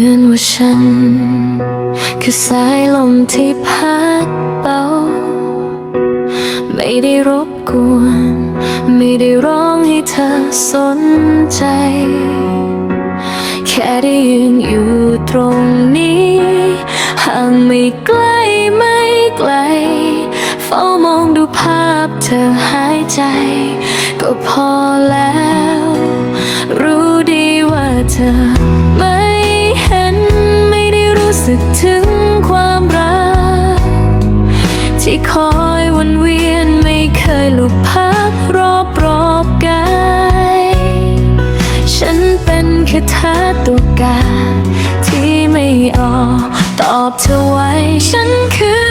มือนว่าฉัน คือสายลมที่พัดเบา ไม่ได้รบกวน ไม่ได้ร้องให้เธอสนใจ แค่ได้ยืนอยู่ตรงนี้ ห่างไม่ไกลไม่ไกล เฝ้ามองดูภาพเธอหายใจ ก็พอแล้ว รู้ดีว่าเธอึกถึงความรัก ที่คอยวนเวียนไม่เคยหลุดพักรอบรอบกายฉันเป็นแค่ท่าตัวกาที่ไม่ออกตอบเธอไว้ฉันคือ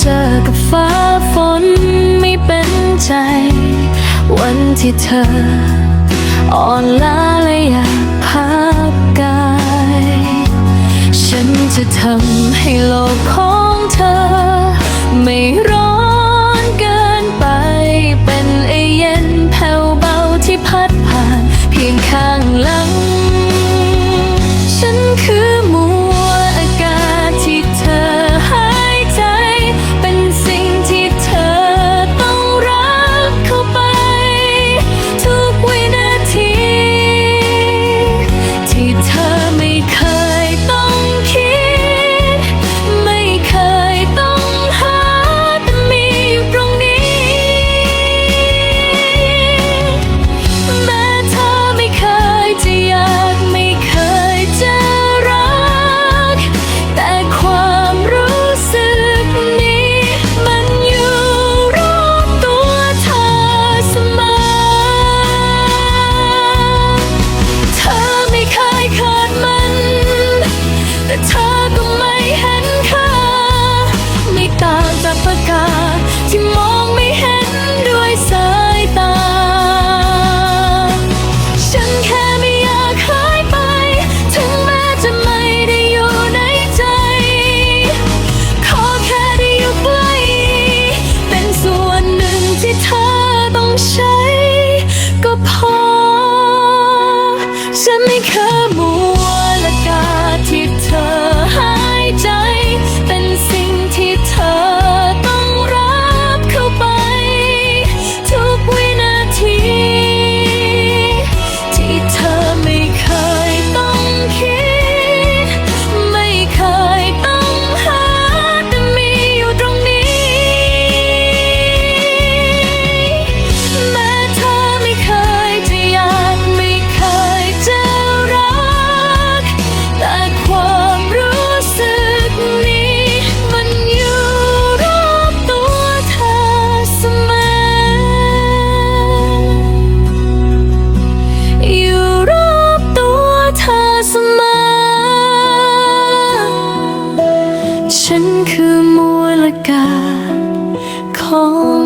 เจอกับฟ้าฝนไม่เป็นใจ วันที่เธอ อ่อนล้าและอยากพักกาย ฉันจะทำให้โลกของเธอ ไม่ร show. home